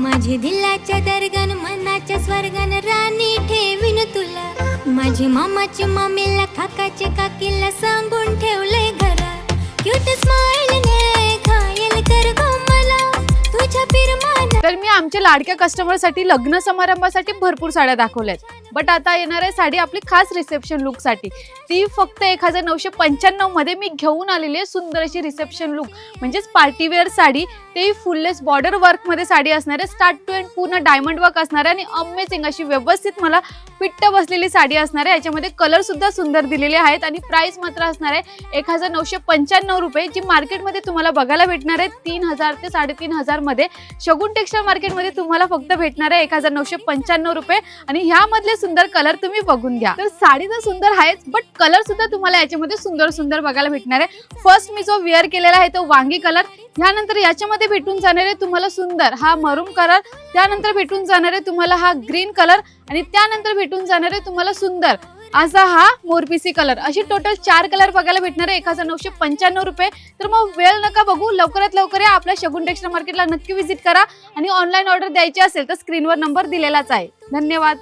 माझे दिलाच्या दर्गन मनाच्या स्वर्गन राणी ठेवीन तुला. माझे मामाचे मामीला काकाचे काकीला सांगून ठेवलंय घरा. क्यूट स्माइल ने घायल कर गो मला तुझ्या तर मी आमच्या लाडक्या कस्टमरसाठी लग्न समारंभासाठी भरपूर साड्या दाखवल्यात. बट आता येणार आहे साडी आपली खास रिसेप्शन लुकसाठी ती फक्त एक हजार नऊशे पंच्याण्णवमध्ये मी घेऊन आलेली आहे सुंदर अशी रिसेप्शन लुक म्हणजेच पार्टीवेअर साडी. तेही फुललेस बॉर्डर वर्कमध्ये साडी असणार आहे स्टार्ट टू एंड पूर्ण डायमंड वर्क असणार आहे आणि अमेझिंग अशी व्यवस्थित मला फिट्ट बसलेली साडी असणार. आहे याच्यामध्ये कलर सुद्धा सुंदर दिलेले आहेत आणि प्राइस मात्र असणार आहे एक हजार नऊशे पंच्याण्णव रुपये जी मार्केटमध्ये तुम्हाला बघायला भेटणार आहे तीन हजार ते साडेतीन हजारमध्ये. शगुन टेक्स्टाईल मार्केटमध्ये तुम्हाला फक्त भेटणार आहे एक हजार नऊशे पंच्याण्णव रुपये आणि ह्यामधले सुंदर कलर तुम्ही बघून घ्या. तर साडी तर सुंदर आहेच बट कलर सुद्धा तुम्हाला याच्यामध्ये सुंदर सुंदर बघायला भेटणार आहे. फर्स्ट मी जो वेअर केलेला आहे तो वांगी कलर ह्यानंतर याच्यामध्ये भेटून जाणार आहे तुम्हाला सुंदर. हा मरून कलर त्यानंतर भेटून जाणार आहे तुम्हाला हा ग्रीन कलर आणि त्यानंतर भेटून जाणार आहे तुम्हाला सुंदर. असा हा मोरपिसी कलर अशी टोटल चार कलर बघायला भेटणार आहे. एक हजार नऊशे पंच्याण्णव रुपये. तर मग वेळ नका बघू. लवकरात लवकर या आपल्या शगुन टेक्स्टाईल मार्केटला नक्की व्हिजिट करा आणि ऑनलाईन ऑर्डर द्यायची असेल तर स्क्रीनवर नंबर दिलेलाच आहे. धन्यवाद.